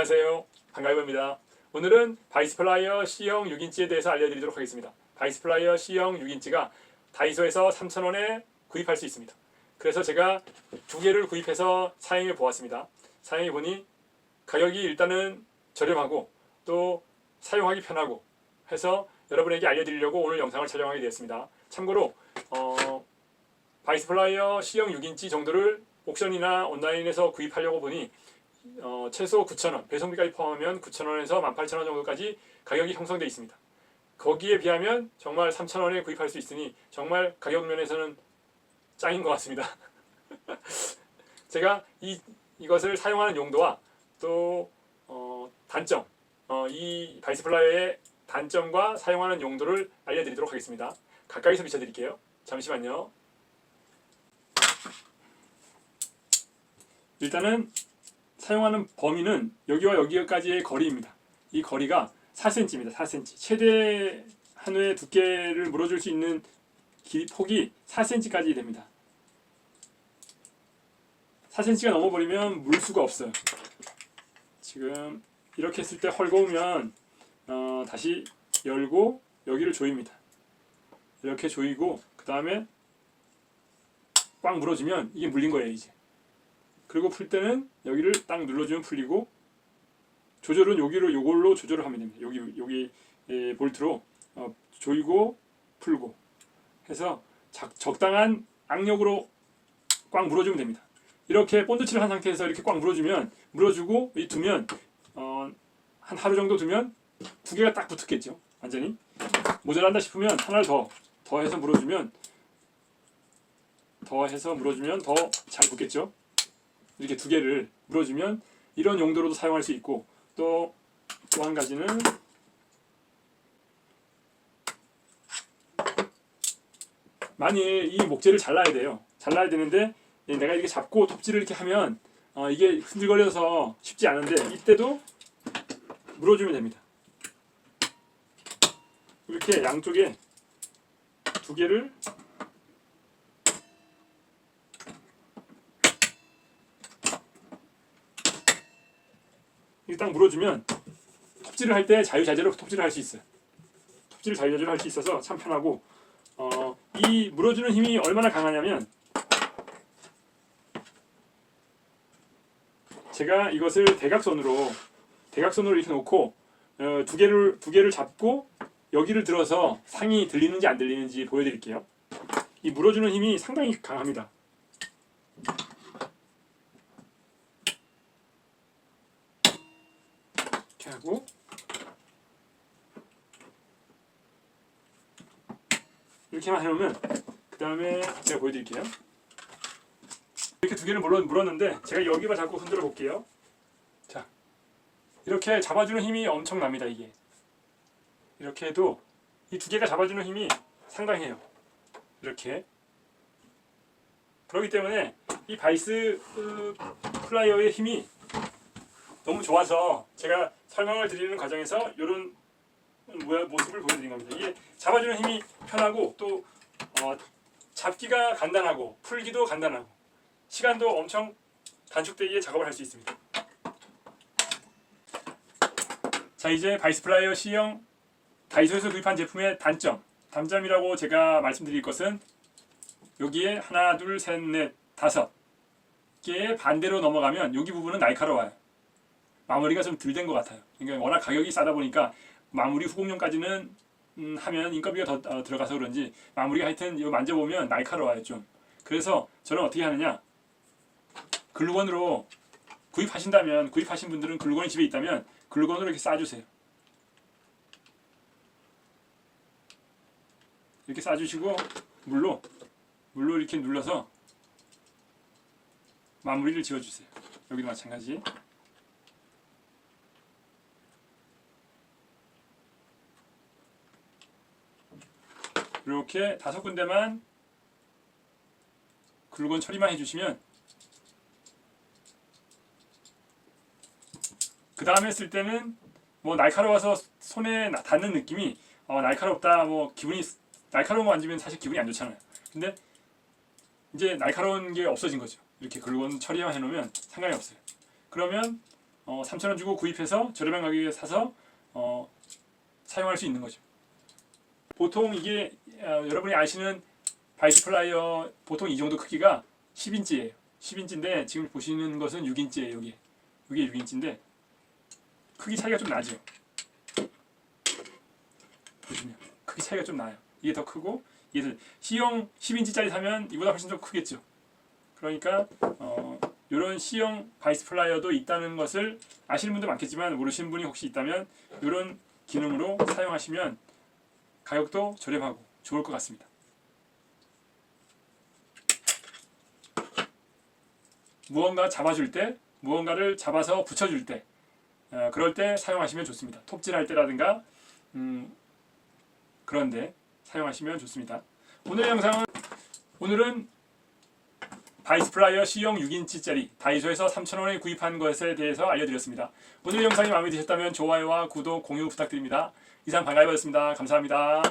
안녕하세요. 강가이버입니다. 오늘은 바이스플라이어 C형 6인치에 대해서 알려드리도록 하겠습니다. 바이스플라이어 C형 6인치가 다이소에서 3,000원에 구입할 수 있습니다. 그래서 제가 두 개를 구입해서 사용해 보았습니다. 사용해 보니 가격이 일단은 저렴하고 또 사용하기 편하고 해서 여러분에게 알려드리려고 오늘 영상을 촬영하게 되었습니다. 참고로 어, 바이스플라이어 C형 6인치 정도를 옥션이나 온라인에서 구입하려고 보니 어, 최소 9,000원, 배송비까지 포함하면 9,000원에서 18,000원 정도까지 가격이 형성되어 있습니다. 거기에 비하면 정말 3,000원에 구입할 수 있으니 정말 가격 면에서는 짱인 것 같습니다. 제가 이, 이것을 사용하는 용도와 또 어, 단점, 어, 이 바이스플라이어의 단점과 사용하는 용도를 알려드리도록 하겠습니다. 가까이서 비춰드릴게요. 잠시만요. 일단은 사용하는 범위는 여기와 여기까지의 거리입니다. 이 거리가 4cm입니다. 4cm. 최대 한우의 두께를 물어줄 수 있는 기, 폭이 4cm까지 됩니다. 4cm가 넘어버리면 물 수가 없어요. 지금 이렇게 했을 때 헐거우면 어, 다시 열고 여기를 조입니다. 이렇게 조이고 그 다음에 꽉 물어주면 이게 물린 거예요 이제. 그리고 풀 때는 여기를 딱 눌러주면 풀리고 조절은 여기로 요걸로 조절을 하면 됩니다. 여기 여기 에, 볼트로 어, 조이고 풀고 해서 작, 적당한 악력으로 꽉 물어주면 됩니다. 이렇게 본드칠을 한 상태에서 이렇게 꽉 물어주면 물어주고 이 두면 어, 한 하루 정도 두면 두 개가 딱 붙었겠죠. 완전히 모자란다 싶으면 하나를 더 더 해서 물어주면 더 해서 물어주면 더 잘 붙겠죠. 이렇게 두 개를 물어주면 이런 용도로도 사용할 수 있고 또 또 한 가지는 만일 이 목재를 잘라야 돼요. 잘라야 되는데 내가 이렇게 잡고 톱질을 이렇게 하면 어, 이게 흔들거려서 쉽지 않은데 이때도 물어주면 됩니다. 이렇게 양쪽에 두 개를 이렇게 딱 물어주면 톱질을 할 때 자유자재로 톱질을 할 수 있어요. 톱질을 자유자재로 할 수 있어서 참 편하고 어, 이 물어주는 힘이 얼마나 강하냐면 제가 이것을 대각선으로 대각선으로 이렇게 놓고 어, 두 개를 두 개를 잡고 여기를 들어서 상이 들리는지 안 들리는지 보여드릴게요. 이 물어주는 힘이 상당히 강합니다. 이렇게 하고 이렇게만 해놓으면 그 다음에 제가 보여드릴게요. 이렇게 두 개를 물었는데 제가 여기만 자꾸 흔들어 볼게요. 자, 이렇게 잡아주는 힘이 엄청납니다. 이게 이렇게 해도 이 두 개가 잡아주는 힘이 상당해요. 이렇게 그렇기 때문에 이 바이스 그, 플라이어의 힘이 너무 좋아서 제가 설명을 드리는 과정에서 이런 모습을 보여드린 겁니다. 이게 잡아주는 힘이 편하고 또 어, 잡기가 간단하고 풀기도 간단하고 시간도 엄청 단축되게 작업을 할 수 있습니다. 자 이제 바이스플라이어 C형 다이소에서 구입한 제품의 단점 단점이라고 제가 말씀드릴 것은 여기에 하나 둘 셋 넷 다섯 개의 반대로 넘어가면 여기 부분은 날카로워요. 마무리가 좀 덜 된 것 같아요. 그러니까 워낙 가격이 싸다 보니까 마무리 후공용까지는 음, 하면 인건비가 더 어, 들어가서 그런지 마무리가 하여튼 이거 만져보면 날카로워요 좀. 그래서 저는 어떻게 하느냐 글루건으로 구입하신다면 구입하신 분들은 글루건이 집에 있다면 글루건으로 이렇게 싸주세요. 이렇게 싸주시고 물로 물로 이렇게 눌러서 마무리를 지어주세요. 여기도 마찬가지. 이렇게 다섯 군데만 글루건 처리만 해주시면 그 다음에 쓸 때는 뭐 날카로워서 손에 나- 닿는 느낌이 어, 날카롭다 뭐 기분이 날카로운 거 만지면 사실 기분이 안 좋잖아요. 근데 이제 날카로운 게 없어진 거죠. 이렇게 글루건 처리만 해놓으면 상관이 없어요. 그러면 어, 3,000원 주고 구입해서 저렴한 가격에 사서 어, 사용할 수 있는 거죠. 보통 이게 어, 여러분이 아시는 바이스 플라이어 보통 이 정도 크기가 10인치예요. 10인치인데 지금 보시는 것은 6인치예요. 여기 이게 6인치인데 크기 차이가 좀 나죠. 보시면 크기 차이가 좀 나요. 이게 더 크고 이게 더 C형 10인치짜리 사면 이보다 훨씬 더 크겠죠. 그러니까 어, 이런 C형 바이스 플라이어도 있다는 것을 아시는 분도 많겠지만 모르시는 분이 혹시 있다면 이런 기능으로 사용하시면 가격도 저렴하고 좋을 것 같습니다. 무언가 잡아줄 때, 무언가를 잡아서 붙여줄 때, 어, 그럴 때 사용하시면 좋습니다. 톱질할 때라든가 음, 그런데 사용하시면 좋습니다. 오늘 영상은 오늘은 바이스 플라이어 C형 6인치짜리 다이소에서 3,000원에 구입한 것에 대해서 알려드렸습니다. 오늘 영상이 마음에 드셨다면 좋아요와 구독, 공유 부탁드립니다. 이상 반가이였습니다. 감사합니다.